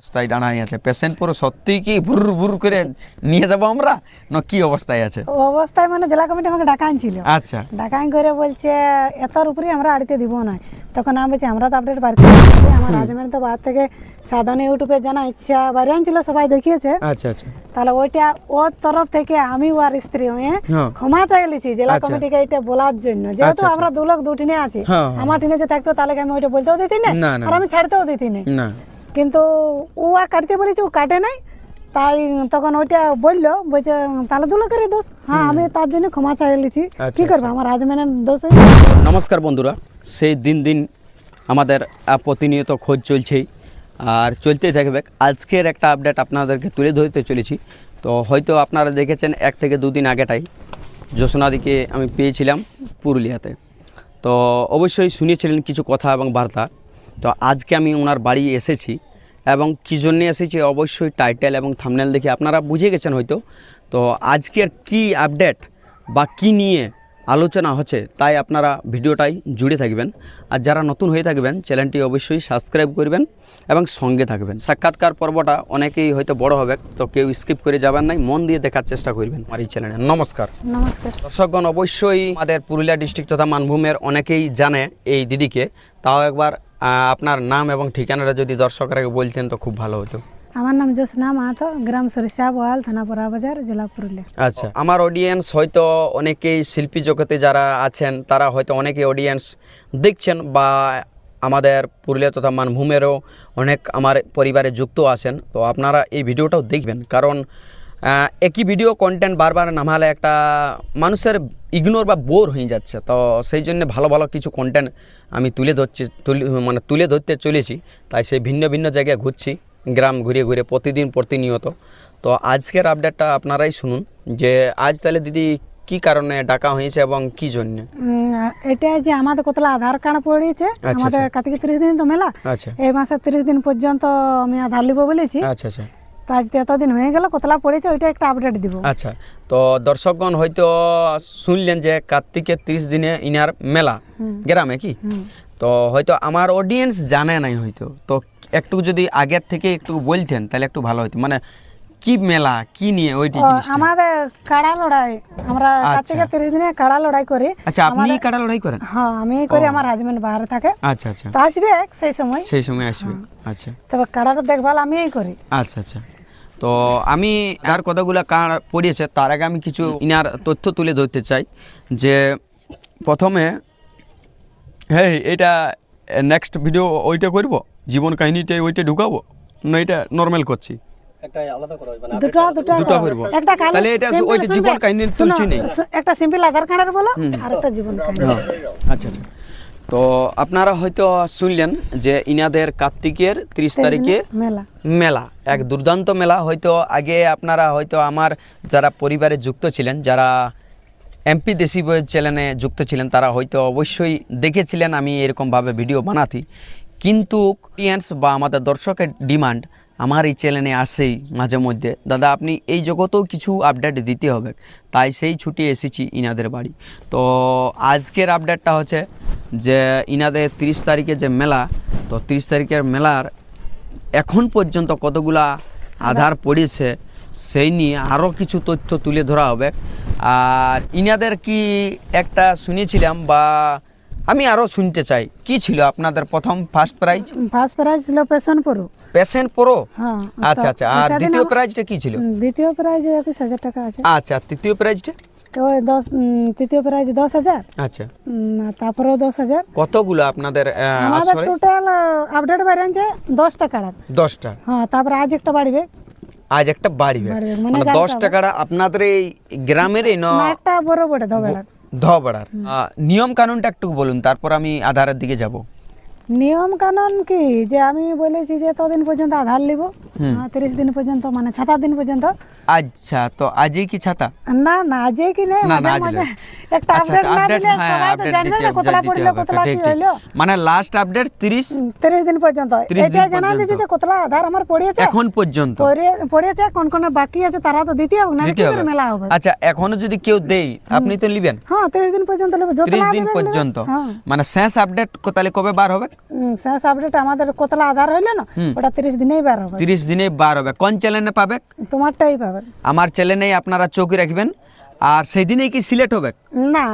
অবস্থায় দাঁড়াই আছে। পেশেন্ট পুরো সত্যি কি ভুর ভুর করে নিয়ে যাব আমরা? না কি অবস্থায় আছে? ও অবস্থায় মানে জেলা কমিটি আমাকে ডাকা আনছিল আচ্ছা। ডাকাই করে বলছে এতর উপরে আমরা আড়িতে দিব না। তখন আমি বলছি আমরা তো আপডেট বার করেছি। আমার রাজমের তো বাদ থেকে সাধনে ইউটিউবে জানা ইচ্ছা বাইরে আনছিল সবাই দেখিয়েছে। আচ্ছা আচ্ছা। তাহলে ওইটা ওর তরফ থেকে আমি ওর স্ত্রী হয়ে হ্যাঁ। ক্ষমা চাইলেছি জেলা আচ্ছা। কমিটিকে এটা বলার জন্য। যেহেতু আমরা দু লোক দু টিনে আছি হ্যাঁ, হ্যাঁ। আমার টিনে যে থাকতো তাহলে আমি ওইটা বলতেও দিতি না? আর আমি ছাড়তেও দিতি না। কিন্তু ও আর কাটতে বলেছে ও কাটে নাই। তাই তখন ওইটা বলল বলছে তাহলে দু লোকেরই দোষ। হ্যাঁ আমি তার জন্য ক্ষমা চাই লিছি। আচ্ছা, কি করব? আমার রাজমেনের দোষ নমস্কার বন্ধুরা সেই দিন দিন আমাদের প্রতিনিয়ত খোঁজ চলছেই আর চলতেই থাকবে। আজকের একটা আপডেট আপনাদেরকে তুলে ধরতে চলেছি। তো হয়তো আপনারা দেখেছেন এক থেকে দুদিন আগেটাই যশোনাদিকে আমি পেয়েছিলাম পুরুলিয়াতে। তো অবশ্যই শুনিয়েছিলেন কিছু কথা এবং বার্তা। তো আজকে আমি ওনার বাড়ি এসেছি এবং কী জন্যে এসেছি অবশ্যই টাইটেল এবং থামনেল দেখে আপনারা বুঝে গেছেন হয়তো। তো আজকের কি আপডেট বা কী নিয়ে আলোচনা হচ্ছে তাই আপনারা ভিডিওটাই জুড়ে থাকবেন। আর যারা নতুন হয়ে থাকবেন চ্যানেলটি অবশ্যই সাবস্ক্রাইব করবেন এবং সঙ্গে থাকবেন। সাক্ষাৎকার পর্বটা অনেকেই হয়তো বড় হবে তো কেউ স্কিপ করে যাবেন নাই মন দিয়ে দেখার চেষ্টা করবেন আমার এই চ্যানেলে নমস্কার। নমস্কার। দর্শকগণ অবশ্যই আমাদের পুরুলিয়া ডিস্ট্রিক্ট তথা মানভূমের অনেকেই জানে এই দিদিকে। তাও একবার আপনার নাম এবং ঠিকানাটা যদি দর্শকরা বলতেন তো খুব ভালো হতো। আমার নাম জ্যোৎস্না মাহাতো গ্রাম সরিষা বহাল থানা পরা বাজার জেলা পুরুলিয়া। আচ্ছা আমার অডিয়েন্স হয়তো অনেকেই শিল্পী জগতে যারা আছেন তারা হয়তো অনেকেই অডিয়েন্স দেখছেন বা আমাদের পুরুলিয়া তথা মানভূমেরও অনেক আমার পরিবারে যুক্ত আছেন তো আপনারা এই ভিডিওটাও দেখবেন। কারণ একই ভিডিও কন্টেন্ট বারবার নামালে একটা মানুষের ইগনোর বা বোর হয়ে যাচ্ছে। তো সেই জন্য ভালো ভালো কিছু কন্টেন্ট আমি তুলে ধরছি তুলে মানে তুলে ধরতে চলেছি। তাই সেই ভিন্ন ভিন্ন জায়গায় ঘুরছি গ্রাম ঘুরে ঘুরে প্রতিদিন প্রতিনিয়ত। তো আজকের আপডেটটা আপনারাই শুনুন যে আজ তাহলে দিদি কি কারণে ডাকা হয়েছে এবং কি জন্য? এটা যে আমাদের কতলা আধার কার্ড পড়েছে আমাদের কার্তিক তিরিশ দিন তো মেলা আচ্ছা। এই মাসে তিরিশ দিন পর্যন্ত আমি আধার লিব বলেছি। আচ্ছা আচ্ছা। তো আজ এতদিন হয়ে গেল কতলা পড়েছে ওইটা একটা আপডেট দিব। আচ্ছা তো দর্শকগণ হয়তো শুনলেন যে কার্তিকের তিরিশ দিনে ইনার মেলা গ্রামে কি? তো হয়তো আমার অডিয়েন্স জানে নাই হয়তো। তো একটু যদি আগের থেকে একটু বলতেন তাহলে একটু ভালো হতো মানে কি মেলা কি নিয়ে ওইটি জিনিসটা? আমাদের কাড়া লড়াই আমরা কার্তিকের তিরিশ দিনে কাড়া লড়াই করি। আচ্ছা আপনি কাটা লড়াই করেন? হ্যাঁ আমি করি আমার হাজবেন্ড বাইরে থাকে। আচ্ছা আচ্ছা। তো আসবে সেই সময়। সেই সময় আসবে আচ্ছা। তবে কাড়াটা দেখভাল আমিই করি। আচ্ছা আচ্ছা। তো আমি আর কতগুলো কার পড়িয়েছে তার আগে আমি কিছু ইনার তথ্য তুলে ধরতে চাই যে প্রথমে হ্যাঁ এটা নেক্সট ভিডিও ওইটা করব? জীবন কাহিনীটা ওইটা ঢুকাবো? না এটা নর্মাল করছি? দুটো দুটো দুটো করব। একটা খালি তাহলে এটা simple ওইটা জীবন? কাহিনী একটা সিম্পল আধার কার্ডের বলো আর একটা জীবন কাহিনী। আচ্ছা আচ্ছা। তো আপনারা হয়তো শুনলেন যে ইনাদের কার্তিকের ত্রিশ তারিখে মেলা। মেলা এক দুর্দান্ত মেলা। হয়তো আগে আপনারা হয়তো আমার যারা পরিবারে যুক্ত ছিলেন যারা এমপি দেশি বইয়ের চ্যানেলে যুক্ত ছিলেন তারা হয়তো অবশ্যই দেখেছিলেন আমি এরকমভাবে ভিডিও বানাতি। কিন্তু অডিয়েন্স বা আমাদের দর্শকের ডিমান্ড আমার এই চ্যানেলে আসেই মাঝে মধ্যে। দাদা, আপনি এই জগতেও কিছু আপডেট দিতে হবে, তাই সেই ছুটি এসেছি ইনাদের বাড়ি। তো আজকের আপডেটটা হচ্ছে যে ইনাদের তিরিশ তারিখে যে মেলা, তো তিরিশ তারিখের মেলার এখন পর্যন্ত কতগুলা আধার পড়েছে, সেই নিয়ে আরও কিছু তথ্য তুলে ধরা হবে। আর ইনাদের কি একটা শুনেছিলাম বা আমি আরও শুনতে চাই। কি ছিল আপনাদের প্রথম ফার্স্ট প্রাইজ ফার্স্ট প্রাইজ ছিল পেশন পড়ু পেশেন্ট প্রো হ্যাঁ আচ্ছা আচ্ছা। আর দ্বিতীয় প্রাইজটা কি ছিল? দ্বিতীয় প্রাইজ একুশ হাজার টাকা আছে। আচ্ছা তৃতীয় প্রাইজটা দশ তৃতীয় প্রাইজ দশ হাজার। আচ্ছা। আর তারপরেও দশ হাজার। কতগুলো আপনাদের আমাদের টোটাল আপডেট বেরিয়েছে দশটা কাড়ার দশটা। হ্যাঁ তারপরে আজ একটা বাড়বে। আজ একটা বাড়িবে। মানে মানে গাড়িটা দশ টাকাটা আপনাদের এই গ্রামেরই ন না একটা বড় বড় ধবেড়ার বাড়ার। নিয়ম কানুনটা একটু বলুন তারপর আমি আধারের দিকে যাব। নিয়ম কানুন কি? যে আমি বলেছি যে এতদিন পর্যন্ত আধার নিব তিরিশ দিন পর্যন্ত মানে সাতাশ দিন পর্যন্ত। আচ্ছা তো আজই কি ছাতা? না না আজকে কি নেই? না, না, মাঝে আজ মাঝে একটা আপডেট আচ্ছা, না দিলে হ্যাঁ, সবাই তো জানবে না কতলা পড়ল কতলা কি। হইল। মানে লাস্ট আপডেট 30 তিরিশ দিন পর্যন্ত। এটা জানা। দিয়েছে যে কতলা আধার আমার পড়িয়েছে। এখন পর্যন্ত? পড়ে- পড়েছে কোন কোন বাকি আছে তারা তো দিতে হবে না কি করে মেলা হবে? আচ্ছা এখনও যদি কেউ দেই আপনি তো নেবেন হ্যাঁ তিরিশ দিন পর্যন্ত নেবে যতলা 30 দিন পর্যন্ত। হ্যাঁ। মানে শেষ আপডেট তাহলে কবে বার হবে? শেষ আপডেট আমাদের কতলা আধার হইলে না ওটা তিরিশ দিনেই বার হবে। 30 দিনে বার হবে। কোন চ্যানেলে পাবে? তোমারটাই পাবে। আমার চ্যানেলেই আপনারা চোখ রাখবেন। আর সেই দিনেই কি সিলেক্ট হবে? না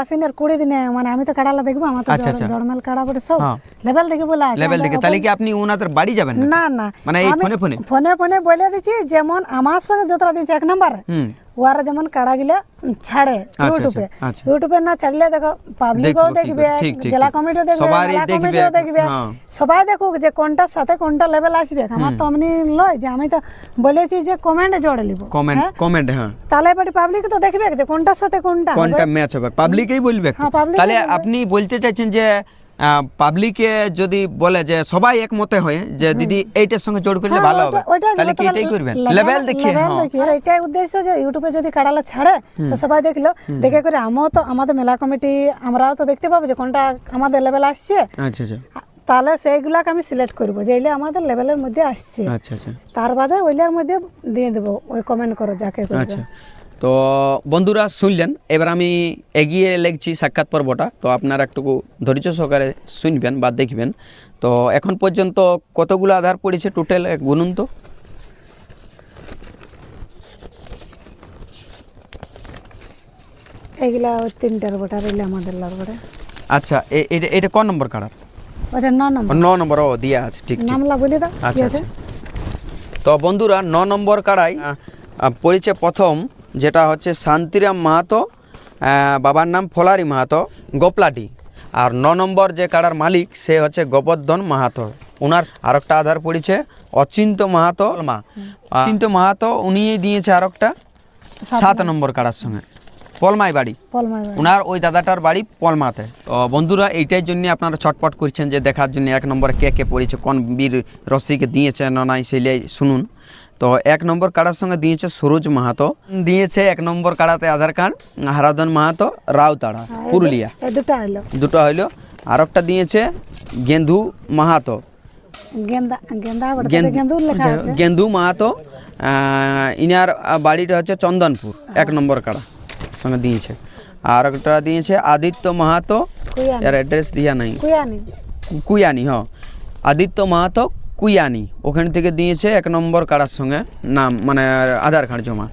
আসিনের দিনে মানে আমি তো কাড়ালা দেখব আমার তো আচ্ছা, আচ্ছা। জড়মেল কাড়া বটে সব। লেভেল দেখে বলে লেভেল দেখে। তাহলে কি আপনি ওনাদের বাড়ি যাবেন না না না। মানে এই ফোনে ফোনে? ফোনে ফোনে বলে যেমন আমার সঙ্গে যতটা দিচ্ছে এক নম্বরে হুম। ওরা যেমন কাড়া গিলা ছাড়ে আচ্ছা, ইউটিউবে। আচ্ছা। ইউটিউবে না ছাড়লে দেখো পাবলিকও দেখব, জেলা। কমিটিও দেখবে দেখবে, কমিটিও দেখবে। হ্যাঁ। সবাই দেখুক যে কোনটার সাথে কোনটা লেভেল আসবে। আমার তো এমনি লয় যে আমি তো বলেছি যে কমেন্টে জোড়ে নিব কমেন্ট কমেন্ট হ্যাঁ? তাহলে এবারে পাবলিক তো দেখবে যে কোনটার সাথে কোনটা হবে। ম্যাচ হবে। পাবলিকই বলবে হ্যাঁ, তাহলে আপনি বলতে চাইছেন যে পাবলিকে যদি বলে যে সবাই একমতে হয় যে দিদি এইটার সঙ্গে জোর করলে হ্যাঁ, ভালো হবে। তাহলে কি এটাই করবেন? লেভেল level হ্যাঁ। এটাই উদ্দেশ্য যে ইউটিউবে যদি কাড়ালা ছাড়ে তো সবাই দেখল। দেখে করে আমরাও তো আমাদের মেলা কমিটি আমরাও তো দেখতে পাবো যে কোনটা আমাদের লেভেল আসছে। আচ্ছা আচ্ছা। তাহলে সেইগুলাকে আমি সিলেক্ট করব। যে আমাদের লেভেলের মধ্যে আসছে। আচ্ছা আচ্ছা। তার বাদে ওইলার মধ্যে দিয়ে দেবো। ওই কমেন্ট করো যাকে আচ্ছা। তো বন্ধুরা শুনলেন এবার আমি এগিয়ে লেগছি সাক্ষাৎ পর্বটা তো আপনারা একটু ধৈর্য সহকারে শুনবেন বা দেখবেন। তো এখন পর্যন্ত কতগুলো আধার পড়েছে টোটাল গুনুন তো? এইগুলা ওই তিনটার গোটা রইলে আমাদের লাগবে আচ্ছা এ- এটা এটা ক নম্বর কার্ড ওটা ন নম্বর। ন নম্বর ও দিয়া আছে ঠিক দাও আচ্ছা আছে। আচ্ছা। তো বন্ধুরা ন নম্বর কাড়াই পড়েছে প্রথম যেটা হচ্ছে শান্তিরাম মাহাতো বাবার নাম ফলারি মাহাতো গোপলাটি আর ন নম্বর যে কাড়ার মালিক সে হচ্ছে গোবর্ধন মাহাতো। ওনার আরেকটা আধার পড়েছে অচিন্ত মাহাতো। মা অচিন্ত মাহাতো উনি দিয়েছে আর একটা সাত নম্বর। কাড়ার সঙ্গে। পলমাই বাড়ি। ওনার ওই দাদাটার বাড়ি পলমাতে। তো বন্ধুরা এইটার জন্য আপনারা ছটপট করছেন যে দেখার জন্য এক নম্বর কে কে পড়েছে কোন বীর রসিকে দিয়েছে না নাই সেইলাই শুনুন। তো এক নম্বর কাড়ার সঙ্গে দিয়েছে সুরজ মাহাতো। দিয়েছে এক নম্বর কাড়াতে আধার কার্ড হারাদন মাহাতো রাউতাড়া পুরুলিয়া। এই দুটা হইল। দুটো হইল। আর একটা দিয়েছে গেন্দু মাহাতো। গেন্দা মাহাতো ইনার বাড়িটা হচ্ছে চন্দনপুর এক নম্বর কাড়া সঙ্গে দিয়েছে। আর একটা দিয়েছে আদিত্য মাহাতো। এর অ্যাড্রেস দিয়া নাই। কুইয়ানি। কুইয়ানি হ। আদিত্য মাহাতো কুইয়ানি। ওখান থেকে দিয়েছে এক নম্বর কারার সঙ্গে নাম মানে আধার কার্ড জমা।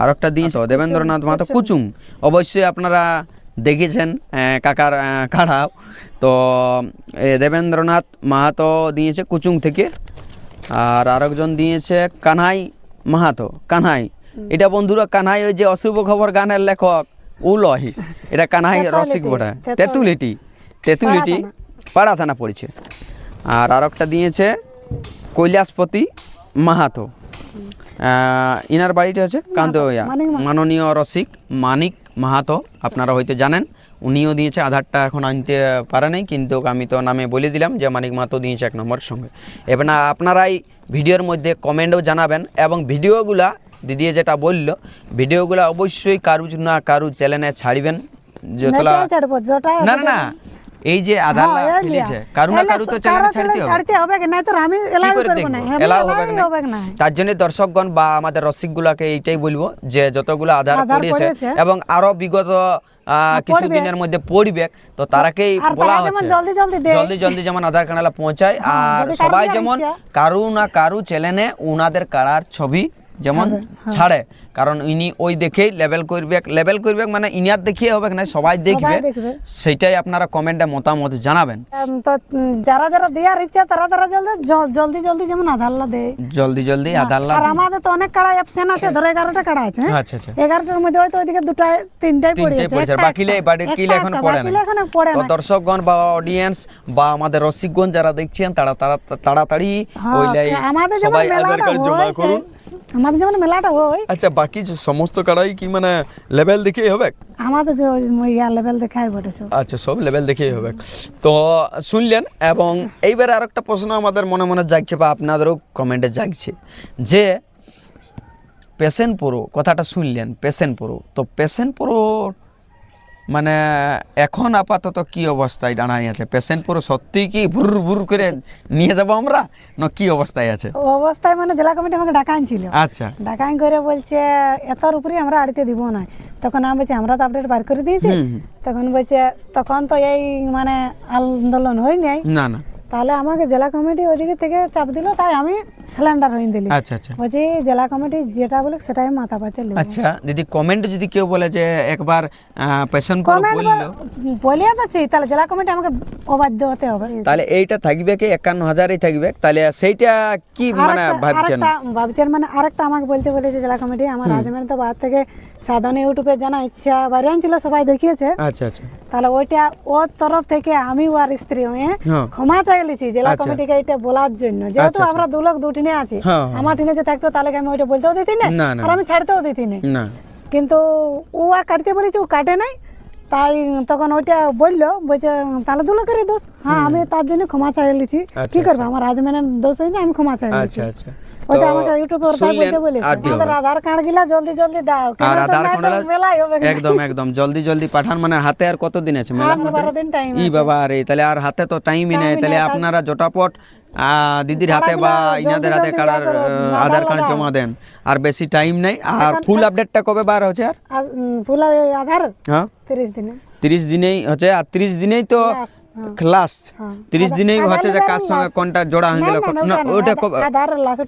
আর একটা দিয়েছে দেবেন্দ্রনাথ মাহাতো কুচুং অবশ্যই আপনারা দেখেছেন কাকার কাড়াও তো এ দেবেন্দ্রনাথ মাহাতো দিয়েছে কুচুং থেকে। আর আরেকজন দিয়েছে কানহাই মাহাতো কানহাই। এটা বন্ধুরা কানহাই ওই যে অশুভ খবর গানের লেখক উলহি। এটা কানহাই রসিক বটা। তেঁতুলিটি তেঁতুলিটি পাড়া থানা পড়েছে। আর আরেকটা দিয়েছে কৈলাসপতি মাহাতো। ইনার বাড়িটা হচ্ছে কান্দয়া। মাননীয় রসিক মানিক মাহাতো আপনারা হয়তো জানেন উনিও দিয়েছে আধারটা এখন আনতে পারে নাই কিন্তু আমি তো নামে বলে দিলাম যে মানিক মাহাতো দিয়েছে এক নম্বর সঙ্গে। এবার না আপনারাই ভিডিওর মধ্যে কমেন্টও জানাবেন এবং ভিডিওগুলা দিদি যেটা বলল ভিডিওগুলা অবশ্যই কারু না কারু চ্যানেলে ছাড়বেন যতলা না না এই যে আধার হ্যাঁ, এই কারু না কারু তো ছাড়তে হবে। তো আমি এলাও করে করব? না। এলাও হবে না। তার জন্য দর্শকগণ বা আমাদের রসিকগুলাকে এইটাই বলব যে যতগুলো আধার পড়েছে পড়েছে। এবং আরও বিগত আহ, কিছু দিনের মধ্যে পড়বে তো তারাকেই আর বলা হচ্ছে। জলদি জলদি যেমন আধার কার্ডালা পৌঁছায় আর হ্যাঁ, কারও সবাই যেমন। কারু না কারু চ্যানেলে উনাদের কারার ছবি যেমন হ্যাঁ। ছাড়ে। কারণ ইনি ওই দেখেই লেভেল করবে লেভেল করবে মানে ইনিয়ার দেখিয়ে হবে না সবাই দেখবে। সেইটাই আপনারা কমেন্টে মতামত জানাবেন। তো যারা যারা দেওয়ার ইচ্ছা তারা তারা জলদি জলদি জলদি যেমন আধারলা দেয়। জলদি জলদি আধার আর আমাদের তো অনেক কাড়া অপশন আছে ধরো এগারোটা কাড়া আছে হ্যাঁ? আচ্ছা আচ্ছা। এগারোটার মধ্যে হয়তো ওইদিকে দুটায় তিনটাই পড়ে একটা বাকিলে একটা, বাড়ির একটা এখন পড়ে না। এখনও পড়ে তো না। দর্শকগণ বা অডিয়েন্স বা আমাদের রসিকগণ যারা দেখছেন তারা তারা তাড়াতাড়ি হ্যাঁ, ওইলাই আমাদের যেমন মেলাটা আধার হয়, করুন। আমাদের যেমন মেলাটা হয়। আচ্ছা বাকি যে সমস্ত কাড়াই কি মানে লেভেল দেখেই হবে? আমাদের যে ইয়া লেভেল দেখাই বটে আচ্ছা সব লেভেল দেখেই হবে। তো শুনলেন এবং এইবার আর একটা প্রশ্ন আমাদের মনে মনে জাগছে বা আপনাদেরও কমেন্টে জাগছে যে পেশেন্ট পুরো কথাটা শুনলেন পেশেন্ট পুরো তো পেশেন্ট পুরো মানে এখন আপাতত কি অবস্থায় দাঁড়াই আছে? পেশেন্ট পুরো সত্যি কি ভুর ভুর করে নিয়ে যাব আমরা? না কি অবস্থায় আছে? ও অবস্থায় মানে জেলা কমিটি আমাকে ডাকা আনছিল আচ্ছা। ডাকা করে বলছে এতর উপরে আমরা আড়িতে দিব না। তখন আমি বলছি আমরা তো আপডেট বার করে দিয়েছি। তখন বলছে তখন তো এই মানে আন্দোলন হয় নাই না না। তাহলে আমাকে জেলা কমিটি ওদিকে থেকে চাপ দিল তাই আমি সিলিন্ডার হয়ে দিলি। আচ্ছা আচ্ছা। বলছি জেলা কমিটি যেটা বলে সেটাই মাথা পাতে নেব আচ্ছা যদি কমেন্ট যদি কেউ বলে যে একবার পেশেন্ট কমেন্ট বলিয়া তো তাহলে জেলা কমিটি আমাকে অবাধ্য হতে হবে। তাহলে এইটা থাকবে কি? একান্ন হাজারই থাকবে। তাহলে সেইটা কি মানে ভাবছেন? ভাবছেন মানে আরেকটা আমাকে বলতে বলেছে জেলা কমিটি আমার তো থেকে সাধারণ ইউটিউবে জানা ইচ্ছা ছিল সবাই দেখিয়েছে। আচ্ছা আচ্ছা। তাহলে ওইটা ওর তরফ থেকে আমি ওর স্ত্রী হয়ে হ্যাঁ। ক্ষমা চাইলেছি জেলা আচ্ছা। কমিটিকে এটা বলার জন্য। যেহেতু আচ্ছা, আমরা দু লোক দু টিনে আছি হ্যাঁ, হ্যাঁ। আমার টিনে যে থাকতো তাহলে আমি ওইটা বলতেও দিতি না। আর আমি ছাড়তেও দিতি না। কিন্তু ও আর কাটতে বলেছে ও কাটে নাই। তাই তখন ওইটা বলল বলছে তাহলে দু লোকেরই দোষ। হ্যাঁ আমি তার জন্য ক্ষমা চাই লিছি আচ্ছা, কি করব? আমার রাজমেনের দোষ হয়েছে আমি ক্ষমা চাই লিছি আচ্ছা আচ্ছা। তো আমাকে ইউটিউবে তাই বলতে বলেছে। আমাদের আধার কার্ড গিলা জলদি জলদি দাও। আর আধার কার্ড একদম একদম। জলদি জলদি পাঠান মানে হাতে আর কত দিন আছে? মেলা আর বারো দিন টাইম ই বাবা রে তাহলে আর হাতে তো টাইমই নেই। তাহলে আপনারা জটাপট দিদির হাতে বা ইনাদের হাতে জলদি কাড়ার করো, আহ, আধার আধার কার্ড জমা দেন। আর বেশি টাইম নাই। আর ফুল আপডেটটা কবে বার হচ্ছে আর? ফুল আধার হ্যাঁ। তিরিশ দিনে। তিরিশ দিনেই হচ্ছে আর তিরিশ দিনেই তো হ্যাঁ। ক্লাস হ্যাঁ। তিরিশ আধার- দিনেই হচ্ছে যে কার সঙ্গে কোনটা জোড়া হয়ে গেল না, ওটা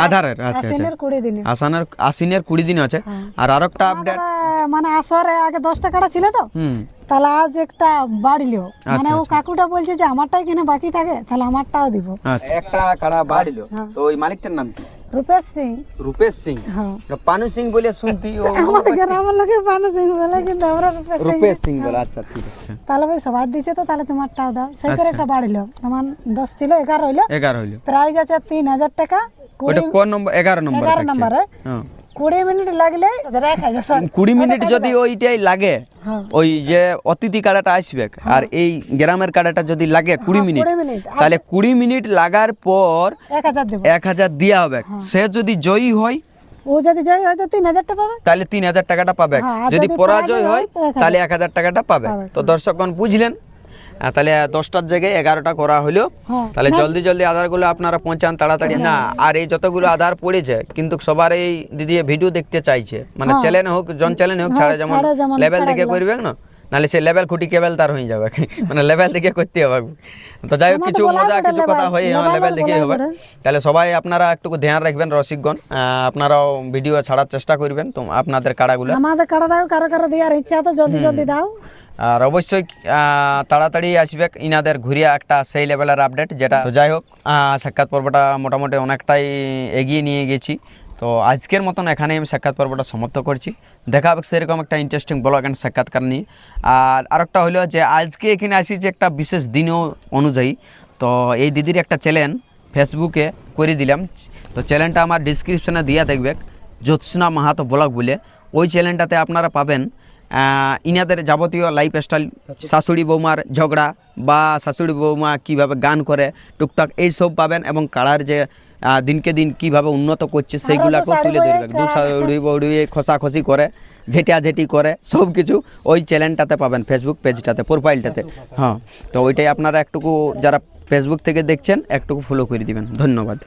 আধারের আচ্ছা আচ্ছা। আসানের আশ্বিনের কুড়ি দিন আছে আর আরেকটা আপডেট মানে আসরে আগে দশ টাকাটা ছিল তো। তাহলে আজ একটা বাড়িলো। মানে আচ্ছা, ও কাকুটা বলছে যে আমারটাই কেন বাকি থাকে তাহলে আমারটাও দিব। আচ্ছা। একটা কাড়া বাড়িল। তো ওই মালিকটার নাম কি? রূপেশ সিং। রূপেশ সিং? হ্যাঁ। পানু সিং বলে শুনতি ও আমাদের গ্রামের লোকে পানু সিং বলে কিন্তু আমরা রূপেশ সিং। রূপেশ সিং বলে আচ্ছা ঠিক আছে। তাহলে ভাই সবাই দিছে তো তাহলে তোমার টাও দাও। সেই করে একটা বাড়িলো তোমার দশ ছিল এগারো হইল। এগারো হইল। প্রাইস আছে তিন হাজার টাকা। কুড়ি ওটা কোন নম্বর? এগারো নম্বর এগারো থাকছে। নম্বরে। হ্যাঁ। কুড়ি মিনিট লাগলে হাজার স্যার কুড়ি মিনিট যদি ওইটাই লাগে হ্যাঁ। ওই যে অতিথি কাড়াটা আসবে আর এই গ্রামের কাড়াটা যদি লাগে কুড়ি মিনিট কুড়ি মিনিট তাহলে কুড়ি মিনিট লাগার পর এক হাজার দেওয়া হবে। হ্যাঁ। সে যদি জয়ী হয় ও যদি যাই হয়তো তিন হাজারটা পাবে। তাহলে তিন হাজার টাকাটা পাবে। হ্যাঁ, যদি পরাজয় হয় হয়। তাহলে এক হাজার টাকাটা পাবে। তো দর্শকগণ বুঝলেন? তাহলে দশটার জায়গায় এগারোটা করা হলো। হ্যাঁ। তাহলে জলদি জলদি আধারগুলো আপনারা পৌঁছান তাড়াতাড়ি। না আর এই যতগুলো আধার পড়েছে কিন্তু সবার এই দিদি ভিডিও দেখতে চাইছে। মানে চ্যানেল হোক জন চ্যানেল হোক ছাড়া যেমন লেভেল দেখে। করবে না? নাহলে সে লেভেল খুঁটি কেবল তার হয়ে যাবে। মানে লেভেল দেখে করতে হবে। তো যাই হোক কিছু মজা কিছু কথা হয় লেভেল দেখে হবে। তাহলে সবাই আপনারা একটু ধ্যান রাখবেন রসিকগণ। আপনারাও ভিডিও ছাড়ার চেষ্টা করবেন তো আপনাদের কাড়াগুলো। আমাদের কাটাটাও কারও কারও দেওয়ার ইচ্ছা তো জলদি জলদি দাও। আর অবশ্যই তাড়াতাড়ি আসবে ইনাদের ঘুরিয়া একটা সেই লেভেলের আপডেট যেটা যাই হোক সাক্ষাৎ পর্বটা মোটামুটি অনেকটাই এগিয়ে নিয়ে গেছি। তো আজকের মতন এখানে আমি সাক্ষাৎ পর্বটা সমাপ্ত করছি। দেখা হবে সেরকম একটা ইন্টারেস্টিং ব্লগ অ্যান্ড সাক্ষাৎকার নিয়ে। আর আরেকটা হলো যে, আজকে এখানে আসি যে একটা বিশেষ দিনও অনুযায়ী। তো এই দিদির একটা চ্যানেল ফেসবুকে করে দিলাম। তো চ্যানেলটা আমার ডিসক্রিপশনে দিয়া দেখবে, জ্যোৎস্না মাহাতো ব্লগ বলে। ওই চ্যানেলটাতে আপনারা পাবেন ইনাদের যাবতীয় লাইফ স্টাইল শাশুড়ি বৌমার ঝগড়া বা শাশুড়ি বৌমা কীভাবে গান করে, টুকটাক এই সব পাবেন এবং কাড়ার যে দিনকে দিন কীভাবে উন্নত করছে সেইগুলাকেও তুলে ধরবে। বৌড়ি খসাখসি করে ঝেটিয়া ঝেটি করে সব কিছু ওই চ্যানেলটাতে পাবেন ফেসবুক পেজটাতে প্রোফাইলটাতে হ্যাঁ তো ওইটাই আপনারা একটুকু যারা ফেসবুক থেকে দেখছেন একটুকু ফলো করে দিবেন। ধন্যবাদ।